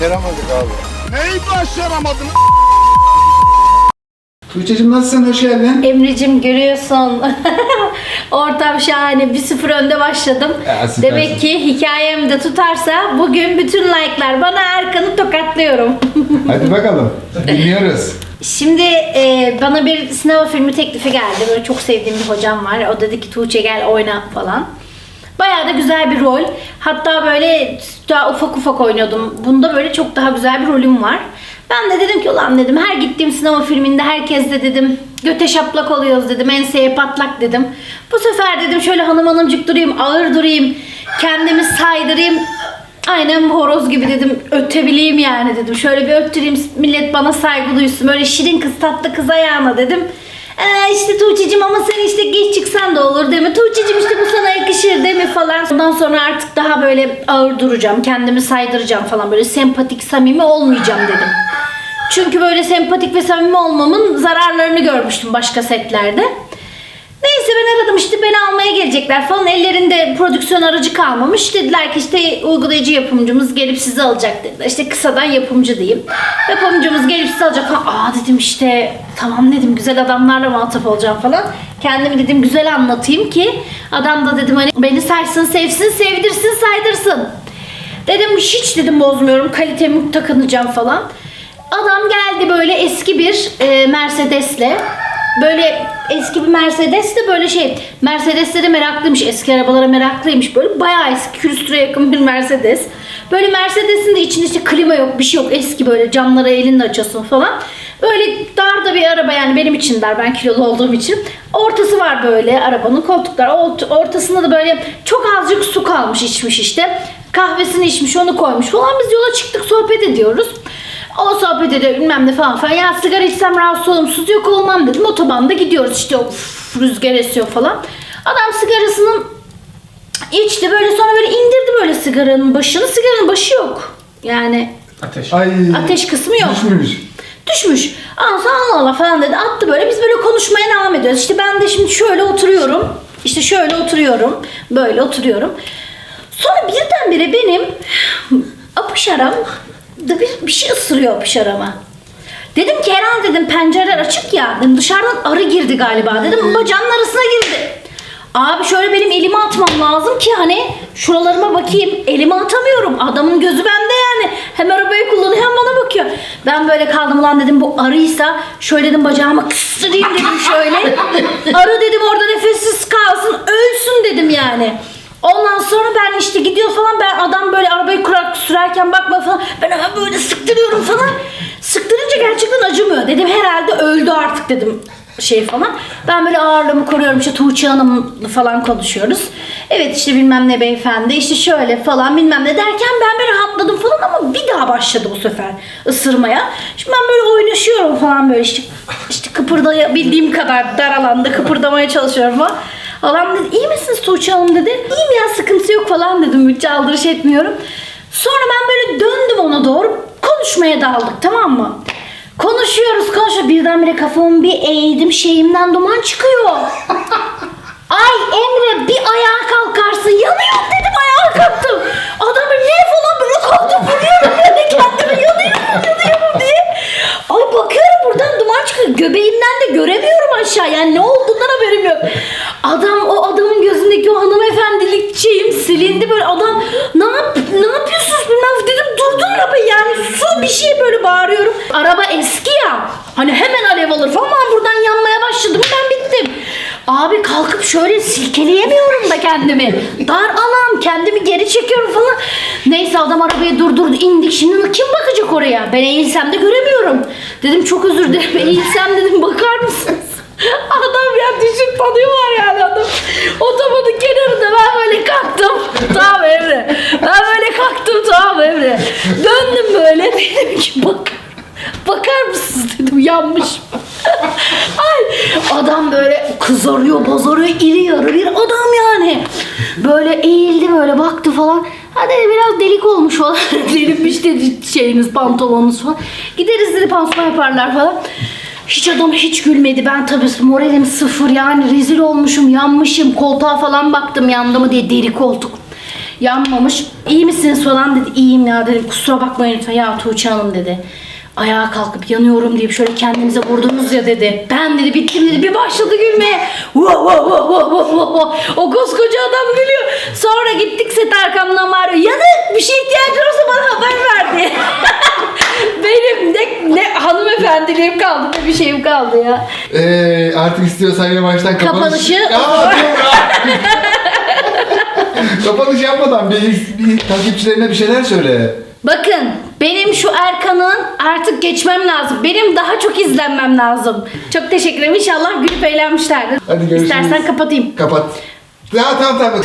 Başaramadık abi. Neyi başaramadın? Tuğçe'cim nasılsın? Hoş geldin. Emre'cim görüyorsun. Ortam şahane. Bir sıfır önde başladım. Ya, süpersin. Demek ki hikayem de tutarsa bugün bütün like'lar bana Erkan'ı tokatlıyorum. Hadi bakalım. Dinliyoruz. Şimdi e, bana bir sinema filmi teklifi geldi. Böyle çok sevdiğim bir hocam var. O dedi ki Tuğçe gel oyna falan. Bayağı da güzel bir rol. Hatta böyle daha ufak ufak oynuyordum. Bunda böyle çok daha güzel bir rolüm var. Ben de dedim ki ulan dedim her gittiğim sinema filminde herkes de dedim göte şaplak oluyoruz dedim enseye patlak dedim. Bu sefer dedim şöyle hanım hanımcık durayım ağır durayım kendimi saydırayım Aynen bu horoz gibi dedim ötebileyim yani dedim. Şöyle bir öttüreyim millet bana saygı duysun. Böyle şirin kız tatlı kız ayağına dedim. Ee, işte Tuğçe'cim ama sen işte geç çıksan da olur değil mi? Tuğçe'cim işte bu sana yakışır değil mi falan. Ondan sonra artık daha böyle ağır duracağım. Kendimi saydıracağım falan. Böyle sempatik samimi olmayacağım dedim. Çünkü böyle sempatik ve samimi olmamın zararlarını görmüştüm başka setlerde. İşte beni almaya gelecekler falan. Ellerinde prodüksiyon aracı kalmamış. Dediler ki işte uygulayıcı yapımcımız gelip sizi alacak dediler. İşte kısadan yapımcı diyeyim. Yapımcımız gelip sizi alacak. Ha, aa dedim işte tamam dedim güzel adamlarla muhatap olacağım falan. Kendimi dedim güzel anlatayım ki adam da dedim hani beni saysın, sevsin, sevdirsin, saydırsın. Dedim hiç dedim bozmuyorum kalitemi takınacağım falan. Adam geldi böyle eski bir e, Mercedes'le. Böyle eski bir Mercedes de böyle şey Mercedes'lere meraklıymış eski arabalara meraklıymış böyle bayağı eski külüstüre yakın bir Mercedes. Böyle Mercedes'in de içinde işte klima yok bir şey yok eski böyle camları elinle açıyorsun falan. Böyle dar da bir araba yani benim için dar ben kilolu olduğum için. Ortası var böyle arabanın koltuklar Ort- ortasında da böyle çok azıcık su kalmış içmiş işte. Kahvesini içmiş onu koymuş falan biz yola çıktık sohbet ediyoruz. O sohbet ediyor bilmem ne falan falan. Ya sigara içsem rahatsız olurum. Sus yok olmam dedim. Otobanda gidiyoruz işte of, rüzgar esiyor falan. Adam sigarasını içti böyle sonra böyle indirdi böyle sigaranın başını. Sigaranın başı yok. Yani Ateş. Ay. ateş kısmı yok. Düşmüş. Düşmüş. Ondan sonra Allah Allah falan dedi. Attı böyle. Biz böyle konuşmaya devam ediyoruz. İşte ben de şimdi şöyle oturuyorum. İşte şöyle oturuyorum. Böyle oturuyorum. Sonra birdenbire benim apışaram da bir, bir şey ısırıyor apışarama. Dedim ki herhalde dedim pencereler açık ya. Dedim dışarıdan arı girdi galiba. Dedim bacağının arasına girdi. Abi şöyle benim elimi atmam lazım ki hani şuralarıma bakayım. Elimi atamıyorum. Adamın gözü bende yani. Hem arabayı kullanıyor hem bana bakıyor. Ben böyle kaldım ulan dedim bu arıysa şöyle dedim bacağıma kıstırayım dedim şöyle. Arı dedim orada nefessiz kalsın ölsün dedim yani. Ondan sonra ben işte gidiyor falan ben adam böyle arabayı kurar, sürerken bakma falan ben hemen böyle sıktırıyorum falan. Sıktırınca gerçekten acımıyor. Dedim herhalde öldü artık dedim şey falan. Ben böyle ağırlığımı koruyorum işte Tuğçe Hanım'la falan konuşuyoruz. Evet işte bilmem ne beyefendi işte şöyle falan bilmem ne derken ben böyle rahatladım falan ama bir daha başladı bu sefer ısırmaya. Şimdi ben böyle oynaşıyorum falan böyle işte, işte kıpırdayabildiğim kadar dar alanda kıpırdamaya çalışıyorum falan. Adam dedi iyi misiniz Tuğçe Hanım dedi. İyiyim ya sıkıntı yok falan dedim hiç aldırış etmiyorum. Sonra ben böyle döndüm ona doğru konuşmaya daldık tamam mı? Konuşuyoruz konuşuyoruz birdenbire kafamı bir eğdim şeyimden duman çıkıyor. Ay Emre bir ayağa kalkarsın yanıyor dedim ayağa kalktım. Adamı ne falan böyle kalktım vuruyorum böyle kendimi yanıyorum yanıyorum diye. Ay bakıyorum buradan duman çıkıyor. Göbeğimden de göremiyorum aşağı yani ne olduğundan haberim yok. Adam o adamın gözündeki o hanımefendilik şeyim silindi böyle adam ne yap ne yapıyorsunuz bilmem dedim durdum arabayı yani su bir şey böyle bağırıyorum. Araba eski ya hani hemen alev alır falan buradan yanmaya başladım ben bittim. Abi kalkıp şöyle silkeleyemiyorum da kendimi. Dar alan kendimi geri çekiyorum falan. Neyse adam arabayı durdurdu indik şimdi kim bakacak oraya? Ben eğilsem de göremiyorum. Dedim çok özür dilerim eğilsem dedim bakar mısınız? Adam ya düşün tanıyorlar yani adam. Otobanın kenarında ben böyle kalktım. Tamam Emre. Ben böyle kalktım tamam Emre. Döndüm böyle dedim ki bak. Bakar mısınız dedim yanmış. Ay adam böyle kızarıyor bozarıyor iri yarı bir adam yani. Böyle eğildi böyle baktı falan. Ha dedi biraz delik olmuş falan. Delinmiş dedi şeyiniz pantolonunuz falan. Gideriz dedi pansuman yaparlar falan. Hiç adam hiç gülmedi. Ben tabii moralim sıfır yani rezil olmuşum, yanmışım. Koltuğa falan baktım yandı mı diye deri koltuk. Yanmamış. İyi misiniz falan dedi. İyiyim ya dedim. Kusura bakmayın lütfen ya Tuğçe Hanım dedi. Ayağa kalkıp yanıyorum deyip şöyle kendinize vurdunuz ya dedi. Ben dedi bittim dedi. Bir başladı gülmeye. Wow, wow, wow, wow, wow, wow. O koskoca adam gülüyor. Sonra gittik set arkamdan bağırıyor. Yanık bir şey ihtiyacın olursa bana haber verdi. Benim ne, ne hanımefendiliğim kaldı ne bir şeyim kaldı ya. Ee, artık istiyorsan yavaştan kapanış... Kapanışı- Ya, dur ya. kapanış yapmadan bir, bir takipçilerine bir şeyler söyle. Bakın benim şu Erkan'ın artık geçmem lazım. Benim daha çok izlenmem lazım. Çok teşekkür ederim. İnşallah gülüp eğlenmişlerdir. Hadi görüşürüz. İstersen kapatayım. Kapat. Ya tamam tamam.